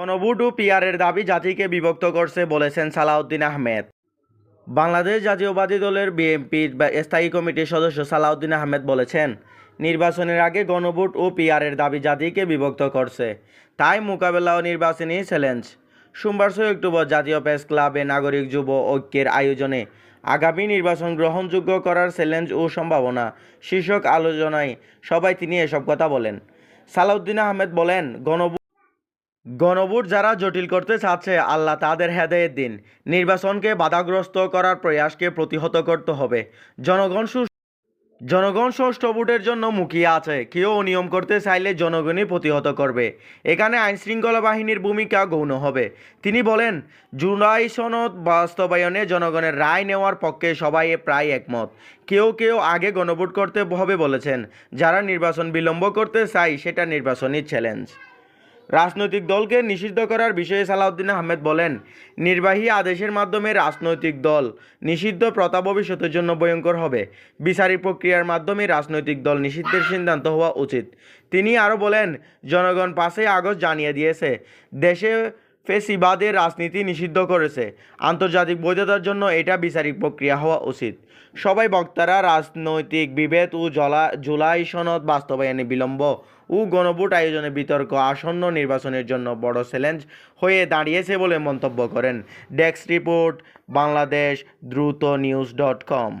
গণভোট ও পিআরের দাবি জাতিকে বিভক্ত করছে বলেছেন সালাউদ্দিন আহমেদ। বাংলাদেশ জাতীয়বাদী দলের বিএনপির স্থায়ী কমিটির সদস্য সালাউদ্দিন আহমেদ বলেছেন, নির্বাচনের আগে গণভোট ও পিআরের দাবি জাতিকে বিভক্ত করছে, তাই মোকাবেলা ও নির্বাচনী চ্যালেঞ্জ। সোমবার ছয় অক্টোবর জাতীয় প্রেস ক্লাবে নাগরিক যুব ঐক্যের আয়োজনে আগামী নির্বাচন গ্রহণযোগ্য করার চ্যালেঞ্জ ও সম্ভাবনা শীর্ষক আলোচনায় সবাই তিনি এসব কথা বলেন। সালাউদ্দিন আহমেদ বলেন, গণভোট গণভোট যারা জটিল করতে চাচ্ছে, আল্লাহ তাদের হেদায়েত দিন। নির্বাচনকে বাধাগ্রস্ত করার প্রয়াসকে প্রতিহত করতে হবে। জনগণ জনগণ ষষ্ঠ ভোটের জন্য মুখিয়ে আছে। কেউ অনিয়ম করতে চাইলে জনগণই প্রতিহত করবে। এখানে আইনশৃঙ্খলা বাহিনীর ভূমিকা গৌণ হবে। তিনি বলেন, জুলাই সনদ বাস্তবায়নে জনগণের রায় নেওয়ার পক্ষে সবাই প্রায় একমত। কেউ কেউ আগে গণভোট করতে হবে বলেছেন। যারা নির্বাচন বিলম্ব করতে চাই সেটা নির্বাচনী চ্যালেঞ্জ রাজনৈতিক দলকে নিষিদ্ধ করার বিষয়ে সালাউদ্দিন আহমেদ বলেন, নির্বাহী আদেশের মাধ্যমে রাজনৈতিক দল নিষিদ্ধ প্রথা ভবিষ্যতের জন্য ভয়ঙ্কর হবে। বিচারী প্রক্রিয়ার মাধ্যমে রাজনৈতিক দল নিষিদ্ধের সিদ্ধান্ত হওয়া উচিত। তিনি আরও বলেন, জনগণ পাঁচই আগস্ট জানিয়ে দিয়েছে, দেশে ফেসিবাদের রাজনীতি নিষিদ্ধ করেছে। আন্তর্জাতিক বৈধতার জন্য এটা বিচারিক প্রক্রিয়া হওয়া উচিত। সবাই বক্তারা রাজনৈতিক বিভেদ ও জলা, জুলাই সনদ বাস্তবায়নে বিলম্ব ও গণভোট আয়োজনে বিতর্ক আসন্ন নির্বাচনের জন্য বড় চ্যালেঞ্জ হয়ে দাঁড়িয়েছে বলে মন্তব্য করেন। ডেস্ক রিপোর্ট, বাংলাদেশ দ্রুত নিউজ ডট কম।